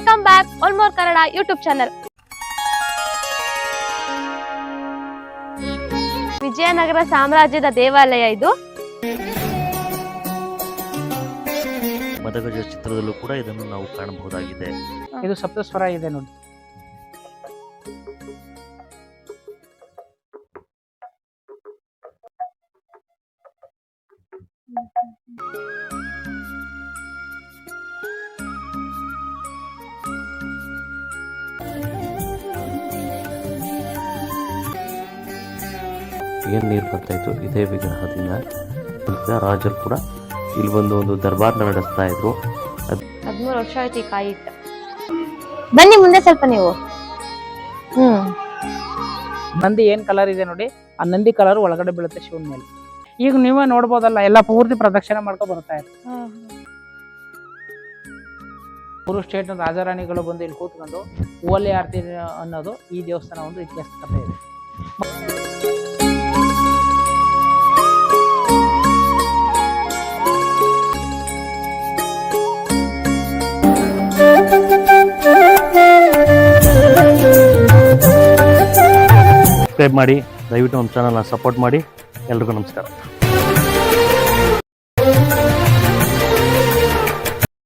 Welcome back ಆಲ್ಮೋರ್ Kannada YouTube channel. Vijayanagara ಸಾಮ್ರಾಜ್ಯದ ದೇವಾಲಯ ಇದು. ಮದಗಜ ಚಿತ್ರದಲ್ಲೂ ಕೂಡ ಇದನ್ನು ನಾವು ಕಾಣಬಹುದಾಗಿದೆ. ಇದು ಸಪ್ತಸ್ವರ ಇದೆ ನೋಡಿ. ಏನು ನೀರು ಬರ್ತಾ ಇತ್ತು? ಇದೇ ವಿಗ್ರಹದಿಂದ ರಾಜರು ಕೂಡ ಇಲ್ಲಿ ಬಂದು ಒಂದು ದರ್ಬಾರ್ ನಡೆಸ್ತಾ ಇದ್ರು. ಹದಿಮೂರು ವರ್ಷ ಆಯ್ತು ಈ ಕಾಯಿ ಬನ್ನಿ ಮುಂದೆ ಸ್ವಲ್ಪ ನೀವು. ಹ್ಮ್. ನಂದಿ ಏನ್ ಕಲರ್ ಇದೆ ನೋಡಿ? ಆ ನಂದಿ ಕಲರ್ ಒಳಗಡೆ ಬೀಳುತ್ತೆ ಶಿವನ ಮೇಲೆ. ಈಗ ನೀವೇ ನೋಡ್ಬೋದಲ್ಲ ಎಲ್ಲ ಪೂರ್ತಿ ಪ್ರದಕ್ಷಿಣೆ ಮಾಡ್ಕೊ ಬರ್ತಾ ಇದ್ರು. ಮೂರು ಸ್ಟೇಟ್ ರಾಜಾರಾಣಿಗಳು ಬಂದು ಇಲ್ಲಿ ಕೂತ್ಕೊಂಡು ಓಲೆ ಆರ್ತಿ ಅನ್ನೋದು ಈ ದೇವಸ್ಥಾನ ಒಂದು ಇತಿಹಾಸ ಕಥೆ ಇದೆ. ಸಬ್ಸ್ಕ್ರೈಬ್ ಮಾಡಿ ದಯವಿಟ್ಟು ನಮ್ಮ ಚಾನಲ್ನ ಸಪೋರ್ಟ್ ಮಾಡಿ. ಎಲ್ರಿಗೂ ನಮಸ್ಕಾರ.